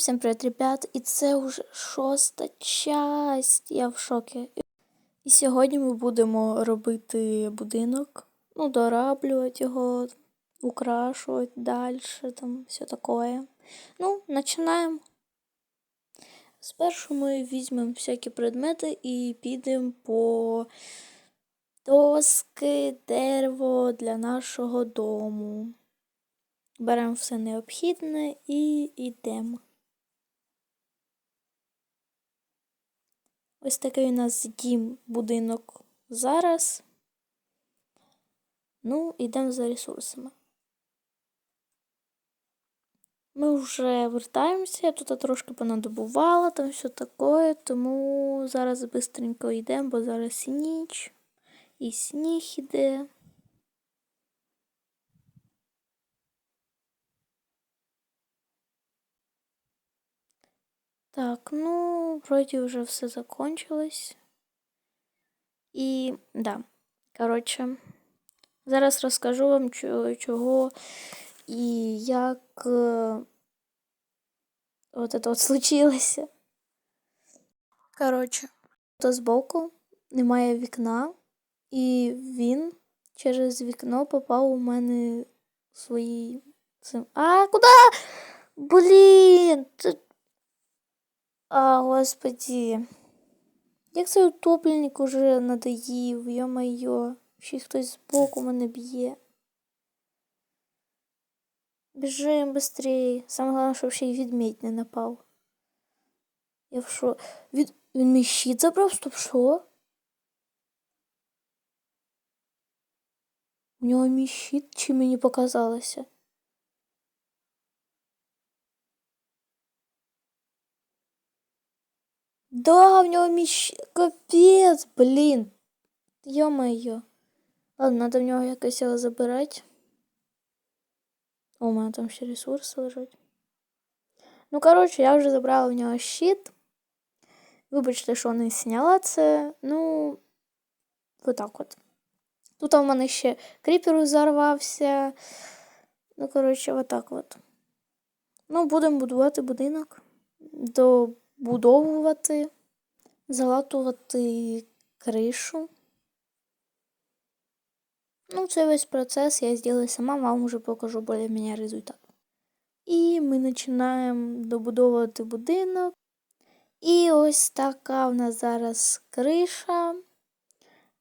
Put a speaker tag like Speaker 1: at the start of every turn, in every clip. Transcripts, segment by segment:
Speaker 1: всім привіт, ребят! І це вже шоста часть. Я в шокі. І сьогодні ми будемо робити будинок, ну, дораблювати його, украшувати далі, там все таке. Ну, починаємо. Спершу ми візьмемо всякі предмети і підемо по доски, дерево для нашого дому. Беремо все необхідне і йдемо. Ось такий у нас дім, будинок зараз. Ну, йдемо за ресурсами. Ми вже вертаємося, я тут трошки понадобувала, там все таке, тому зараз швидко йдемо, бо зараз ніч, і сніг іде. Так, ну, вроде уже все закончилось. І, да, коротше, зараз розкажу вам, чого і як э, от це от случилося. Коротше, то збоку немає вікна, і він через вікно попав у мене свої. А, куди? Блін! А, господи. Як цей утопленник уже надоїв, йо-моє. Ще й хтось збоку мене б'є. Біжим быстрее. Саме головне, щоб ще й відмідь не напав. Я в шо? Від... Він мій щит забрав? Стоп, що? У нього мій щит чи мені показалося? Да, у него меч... Капец, блин. Ё-моё. Ладно, надо в нього якось його забирати. О, у мене там ще ресурси лежать. Ну, коротше, я вже забрала в нього щит. Вибачте, що не сняла це. Ну, отак от. Тут у мене ще кріпер зарвався. Ну, коротше, отак от. Ну, будемо будувати будинок. До Будовувати, залатувати кришу. Ну, цей весь процес я зроблю сама, вам уже покажу більш-менш результат. І ми починаємо добудовувати будинок. І ось така в нас зараз криша.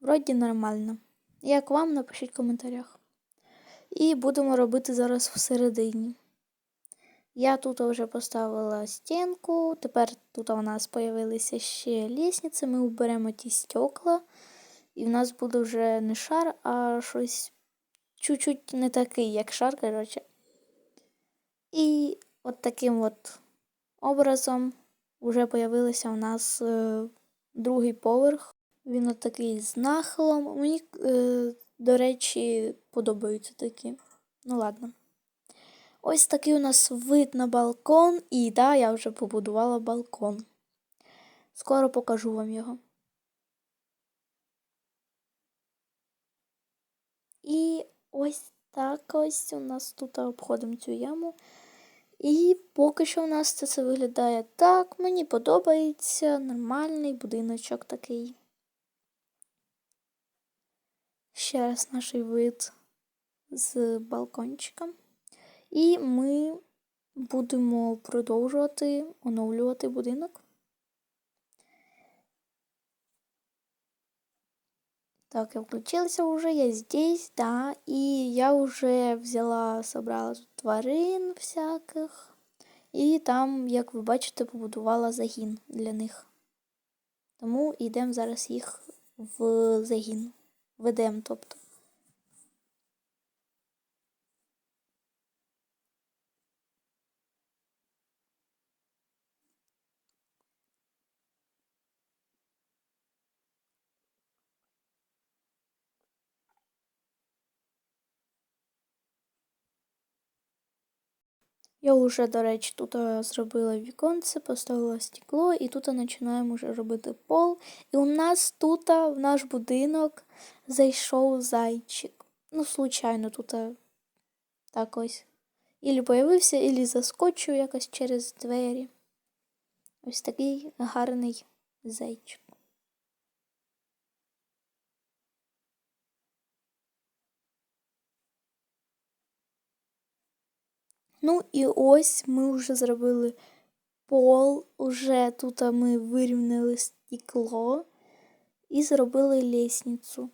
Speaker 1: Вроді нормально. Як вам, напишіть в коментарях. І будемо робити зараз всередині. Я тут вже поставила стінку, тепер тут у нас з'явилися ще лісниці, ми уберемо ті стекла, і в нас буде вже не шар, а щось чуть-чуть не такий, як шар, коротше. І от таким от образом вже з'явився у нас е, другий поверх. Він от такий з нахилом. Мені, е, до речі, подобаються такі. Ну ладно. Ось такий у нас вид на балкон, і да, я вже побудувала балкон. Скоро покажу вам його. І ось так ось у нас тут обходимо цю яму. І поки що у нас це, це виглядає так. Мені подобається нормальний будиночок такий. Ще раз наш вид з балкончиком. І ми будемо продовжувати оновлювати будинок. Так, я включилася вже, я здесь, да, і я вже взяла, собрала тут тварин всяких. І там, як ви бачите, побудувала загін для них. Тому йдемо зараз їх в загін. Ведемо, тобто. Я вже, до речі, тут зробила віконце, поставила стекло, і тут починаємо вже робити пол. І у нас тут в наш будинок зайшов зайчик. Ну, случайно, тут так ось. ілі появився, ілі заскочив якось через двері. Ось такий гарний зайчик. Ну і ось ми вже зробили пол, уже тут ми вирівняли стекло і зробили лісницю.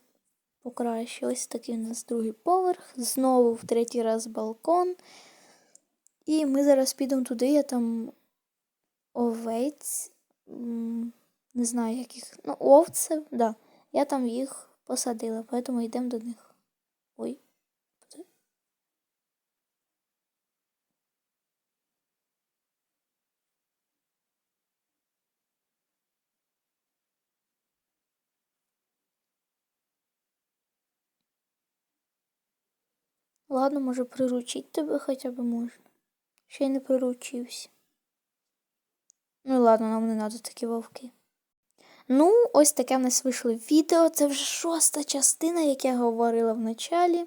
Speaker 1: Покраще. Ось такий у нас другий поверх. Знову в третій раз балкон. І ми зараз підемо туди, я там овець. Не знаю, як їх. Ну, овце, да. Я там їх посадила, поэтому йдемо до них. Ой. куди? Ладно, може приручить тебе хоча б можна. Ще й не приручився. Ну ладно, нам не треба такі вовки. Ну, ось таке в нас вийшло відео. Це вже шоста частина, як я говорила в началі.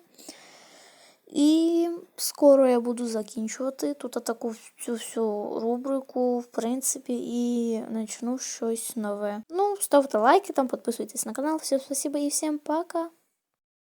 Speaker 1: І скоро я буду закінчувати тут таку цю всю рубрику, в принципі, і почну щось нове. Ну, ставте лайки там, підписуйтесь на канал. Всім спасибо і всім пока!